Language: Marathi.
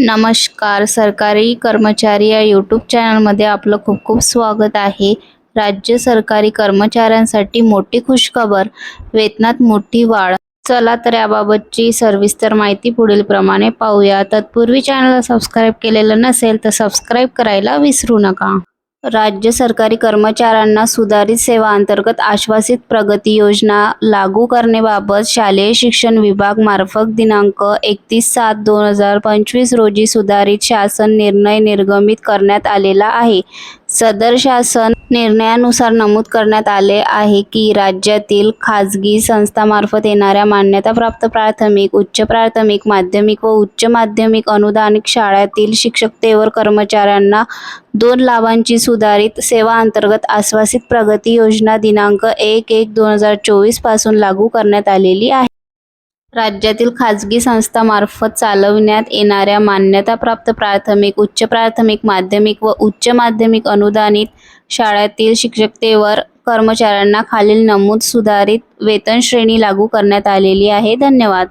नमस्कार. सरकारी कर्मचारी या यूट्यूब चॅनलमध्ये आपलं खूप खूप स्वागत आहे. राज्य सरकारी कर्मचाऱ्यांसाठी मोठी खुशखबर वेतनात मोठी वाढ. चला तर याबाबतची सविस्तर माहिती पुढील प्रमाणे पाहूया. तत्पूर्वी चॅनलला सबस्क्राईब केलेलं नसेल तर सबस्क्राईब करायला विसरू नका. राज्य सरकारी कर्मचाऱ्यांना सुधारित सेवा अंतर्गत आश्वासित प्रगती योजना लागू करण्याबाबत शालेय शिक्षण विभाग मार्फत दिनांक एकतीस सात दोन हजार पंचवीस रोजी सुधारित शासन निर्णय निर्गमित करण्यात आलेला आहे. सदर शासन निर्णयानुसार नमूद करण्यात आले आहे की राज्यातील खाजगी संस्थामार्फत येणाऱ्या मान्यताप्राप्त प्राथमिक उच्च प्राथमिक माध्यमिक व उच्च माध्यमिक अनुदानित शाळेतील शिक्षकतेवर कर्मचाऱ्यांना दोन लाभांची सुधारित सेवा अंतर्गत आश्वासित प्रगती योजना दिनांक एक एक दोन हजार चोवीसपासून लागू करण्यात आलेली आहे. राज्यातील खाजगी संस्थामार्फत चालविण्यात येणाऱ्या मान्यताप्राप्त प्राथमिक उच्च प्राथमिक माध्यमिक व उच्च माध्यमिक अनुदानित शाळेतील शिक्षकतेवर कर्मचाऱ्यांना खालील नमूद सुधारित वेतन श्रेणी लागू करण्यात आलेली आहे. धन्यवाद.